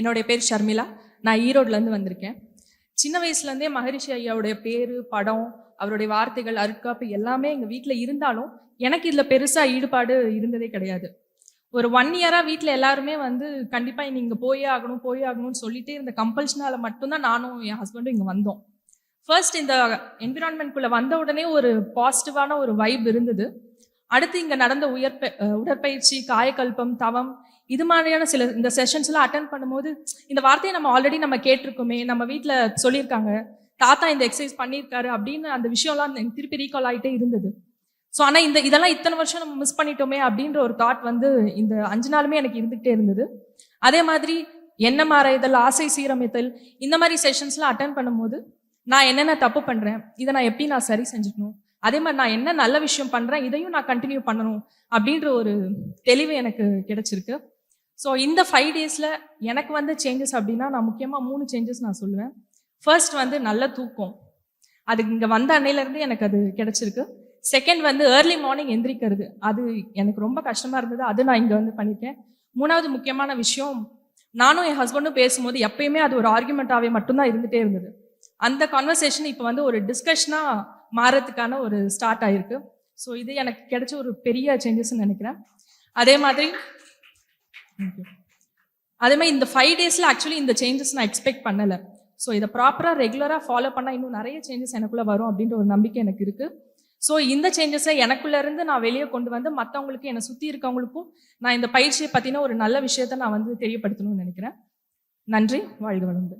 என்னுடைய பேர் ஷர்மிளா. நான் ஈரோட்லேருந்து வந்திருக்கேன். சின்ன வயசுலேருந்தே மகரிஷி ஐயாவுடைய பேர் படம் அவருடைய வார்த்தைகள் அருட்காப்பு எல்லாமே எங்கள் வீட்டில் இருந்தாலும் எனக்கு இதில் பெருசாக ஈடுபாடு இருந்ததே கிடையாது. ஒரு ஒன் இயராக வீட்டில் எல்லாருமே வந்து கண்டிப்பாக நீங்கள் போயே ஆகணும் போயே ஆகணும்னு சொல்லிட்டே இருந்த கம்பல்ஷனால் மட்டும்தான் நானும் என் ஹஸ்பண்டும் இங்கே வந்தோம். ஃபர்ஸ்ட் இந்த என்விரான்மெண்ட்குள்ளே வந்த உடனே ஒரு பாசிட்டிவான ஒரு வைப் இருந்தது. அடுத்து இங்கே நடந்த உயற்ப உடற்பயிற்சி காயக்கல்பம் தவம் இது மாதிரியான சில இந்த செஷன்ஸ்லாம் அட்டன் பண்ணும்போது இந்த வார்த்தையை நம்ம ஆல்ரெடி நம்ம கேட்டிருக்கோமே நம்ம வீட்டில் சொல்லியிருக்காங்க. தாத்தா இந்த எக்ஸசைஸ் பண்ணியிருக்காரு அப்படின்னு அந்த விஷயம்லாம் திருப்பி ரீகால் ஆகிட்டே இருந்தது. ஸோ ஆனால் இந்த இதெல்லாம் இத்தனை வருஷம் நம்ம மிஸ் பண்ணிட்டோமே அப்படின்ற ஒரு தாட் வந்து இந்த அஞ்சு நாளுமே எனக்கு இருந்துகிட்டே இருந்தது. அதே மாதிரி எண்ணம் ஆராய்தல் ஆசை சீரமைத்தல் இந்த மாதிரி செஷன்ஸ்லாம் அட்டன் பண்ணும்போது நான் என்னென்ன தப்பு பண்ணுறேன் இதை நான் எப்படி நான் சரி செஞ்சுக்கணும் அதே மாதிரி நான் என்ன நல்ல விஷயம் பண்ணுறேன் இதையும் நான் கண்டினியூ பண்ணணும் அப்படின்ற ஒரு தெளிவு எனக்கு கிடைச்சிருக்கு. ஸோ இந்த ஃபைவ் டேஸில் எனக்கு வந்து சேஞ்சஸ் அப்படின்னா நான் முக்கியமாக மூணு சேஞ்சஸ் நான் சொல்லுவேன். ஃபர்ஸ்ட் வந்து நல்ல தூக்கம். அது இங்கே வந்த அன்னையிலேருந்து எனக்கு அது கிடைச்சிருக்கு. செகண்ட் வந்து ஏர்லி மார்னிங் எந்திரிக்கிறது. அது எனக்கு ரொம்ப கஷ்டமாக இருந்தது. அது நான் இங்கே வந்து பண்ணியிருக்கேன். மூணாவது முக்கியமான விஷயம் நானும் என் ஹஸ்பண்டும் பேசும்போது எப்பயுமே அது ஒரு ஆர்குமெண்ட்டாகவே மட்டும்தான் இருந்துகிட்டே இருந்தது. அந்த கான்வர்சேஷன் இப்போ வந்து ஒரு டிஸ்கஷனாக மாறத்துக்கான ஒரு ஸ்டார்ட் ஆயிருக்கு. ஸோ இது எனக்கு கிடைச்ச ஒரு பெரிய சேஞ்சஸ்ன்னு நினைக்கிறேன். அதே மாதிரி அதே மாதிரி இந்த ஃபைவ் டேஸில் ஆக்சுவலி இந்த சேஞ்சஸ் நான் எக்ஸ்பெக்ட் பண்ணலை. ஸோ இதை ப்ராப்பராக ரெகுலராக ஃபாலோ பண்ணால் இன்னும் நிறைய சேஞ்சஸ் எனக்குள்ளே வரும் அப்படின்ற ஒரு நம்பிக்கை எனக்கு இருக்குது ஸோ இந்த சேஞ்சஸை எனக்குள்ளேருந்து நான் வெளியே கொண்டு வந்து மற்றவங்களுக்கு என்னை சுற்றி இருக்கவங்களுக்கும் நான் இந்த பயிற்சியை பற்றின ஒரு நல்ல விஷயத்த நான் வந்து தெரியப்படுத்தணும்னு நினைக்கிறேன். நன்றி வாழ்க வளர்ந்து